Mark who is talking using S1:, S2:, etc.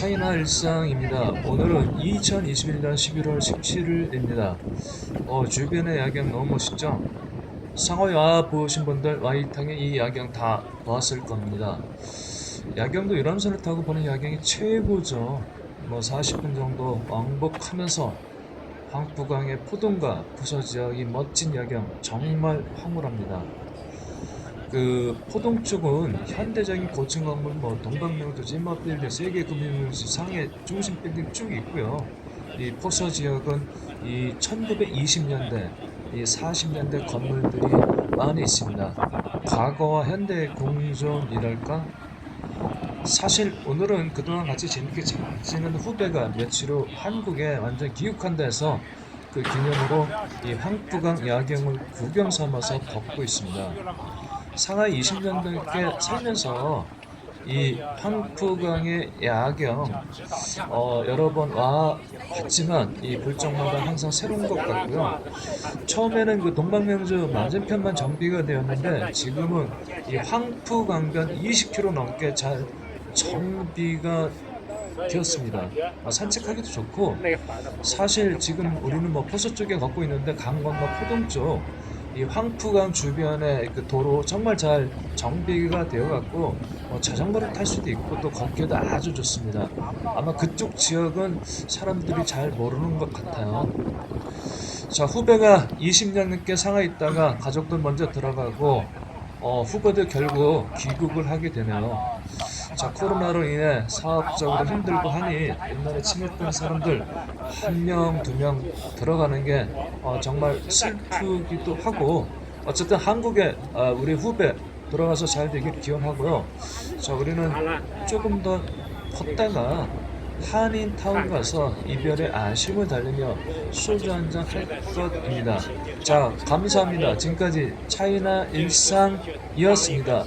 S1: 차이나 일상입니다. 오늘은 2021년 11월 17일입니다. 어, 주변의 야경 너무 멋있죠? 상호에 와 보신 분들 와이탕의 이 야경 다 봤을 겁니다. 야경도 유람선을 타고 보는 야경이 최고죠. 뭐 40분 정도 왕복하면서 황부강의 포동과 부서지어 이 멋진 야경 정말 황홀합니다. 그 포동 쪽은 현대적인 고층 건물 뭐 동방명도 찐마빌딩 세계금융시 상해 중심 빌딩 쭉 있고요. 이 포서 지역은 이 1920년대 이 40년대 건물들이 많이 있습니다. 과거와 현대의 공존이랄까? 사실 오늘은 그동안 같이 재밌게 잘 지낸 후배가 며칠 후 한국에 완전 귀국한 데서 그 기념으로 이 황부강 야경을 구경 삼아서 걷고 있습니다. 상하이 20년 넘게 살면서 이 황푸강의 야경 어, 여러 번 와 봤지만 이 볼 적마다 항상 새로운 것 같고요. 처음에는 그 동방명주 맞은편만 정비가 되었는데 지금은 이 황푸강변 20km 넘게 잘 정비가 되었습니다. 아, 산책하기도 좋고 사실 지금 우리는 뭐 포서 쪽에 걷고 있는데 강건과 포동 쪽 이 황푸강 주변의 그 도로 정말 잘 정비가 되어 갖고 뭐 자전거를 탈 수도 있고 또 걷기도 아주 좋습니다. 아마 그쪽 지역은 사람들이 잘 모르는 것 같아요. 자 후배가 20년 넘게 상하에 있다가 가족들 먼저 들어가고 어, 후배도 결국 귀국을 하게 되네요. 자 코로나로 인해 사업적으로 힘들고 하니 옛날에 친했던 사람들 한 명 두 명 들어가는 게 어, 정말 슬프기도 하고 어쨌든 한국에 어, 우리 후배 들어가서 잘 되길 기원하고요. 자 우리는 조금 더 컸다가 한인타운 가서 이별의 아쉬움을 달리며 소주 한 잔 할 것입니다. 자, 감사합니다. 지금까지 차이나 일상이었습니다.